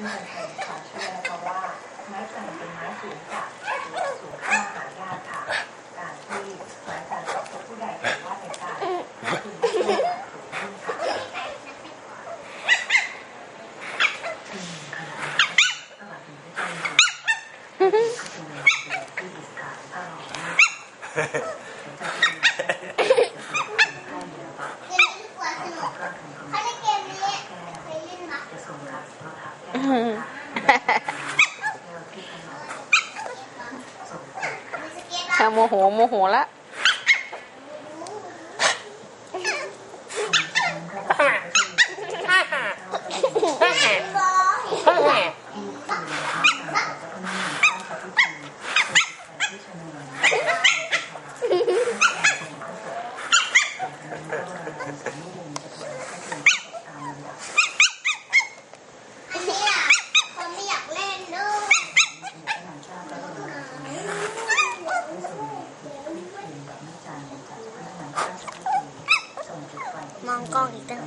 ซึ่งเป็นควาเชื่อนะคะว่าไม้จันทร์เป็นไม้สูงจากสูงค่าหายากค่ะ การที่ไม้จันทร์ตกกับผู้ใดถือว่าเป็นการคือไม่ใช่กาสูงขึ้นค่ะอืมขณะนี้ตลาดถึงได้ใจดีก็เป็นที่ดิสคาถ้าเราไม่เดี๋ยวจะเป็นให้เหลือแบบ เกมนี้กว่าสนุกถ้าในเกมนี้เคยเล่นมา จะส่งกับรถถังแก้วค่ะแก้วที่ถนนส่งกับ มีสเก็ต อะ ละ โมโหโมโหละ บอล อันนี้อะคนไม่อยากเล่นด้วย มองกล้องอีกตั้ง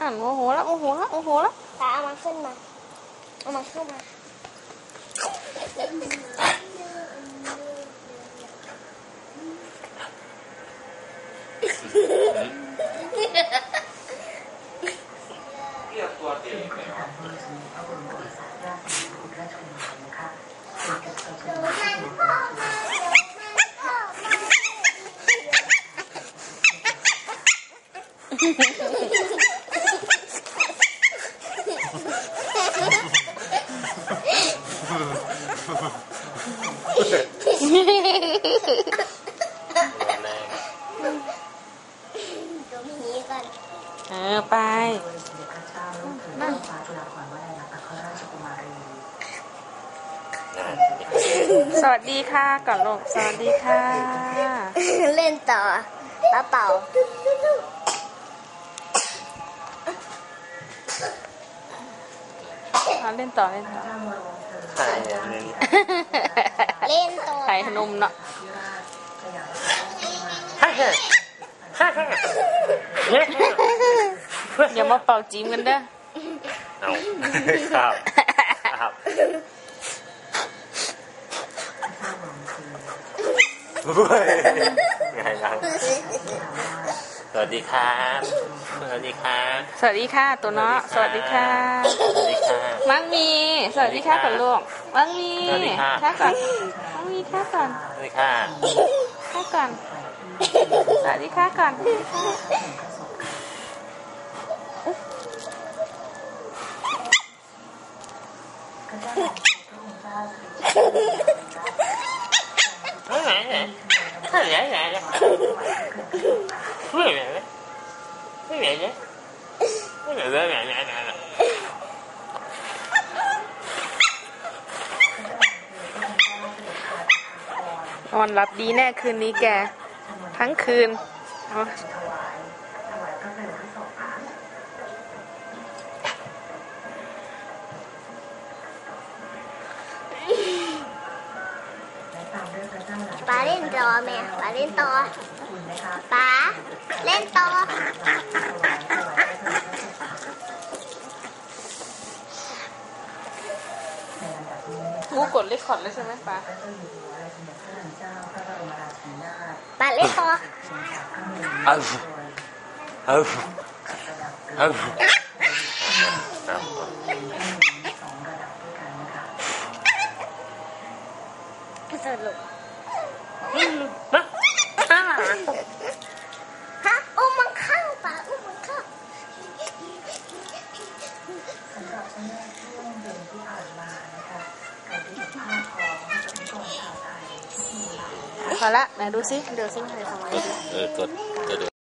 อะโมโหละโมโหละโมโหละตาเอามา ชกุมารีสวัสดีค่ะก่อนลูกสวัสดีค่ะ เล่นต่อป้าเป่า เอาเล่นต่อเล่นต่อใช่อันนี้เล่นต่อไข่นมเนาะฮ่าฮ่าฮ่าฮ่าเนี่ยอย่ามาเป่าจีมกันเด้อเอาครับครับเฮ้ยไงยังสวัสดีครับ สวัสดีครับ สวัสดีค่ะ ตัวเนาะ สวัสดีค่ะสวัสดีค่ะ มังมี สวัสดีค่ะก่อนลูกมังมีสวัสดีค่ะ ค่ะก่อนมังมีค่ะก่อนสวัสดีค่ะค่ะก่อน สวัสดีค่ะก่อนเฮ้ยไหนไหนเฮ้ยไหนไหนเฮ้ยไหนเฮ้ยไหนเฮ้ยไหนเฮ้ยไหนเฮ้ยไหนไหนไหน นอนหลับดีแน่คืนนี้แก ทั้งคืนเอาป้าเล่นต่อแม่ป้าเล่นต่อป้าเล่นต่องูกดเลคคอร์ดเลยใช่ไหมป้า ป้าเล่นต่อเอาเกหมู่เหล่าพอละไหนดูสิเดี๋ยวซิใครทำอะไรเออกดจะดู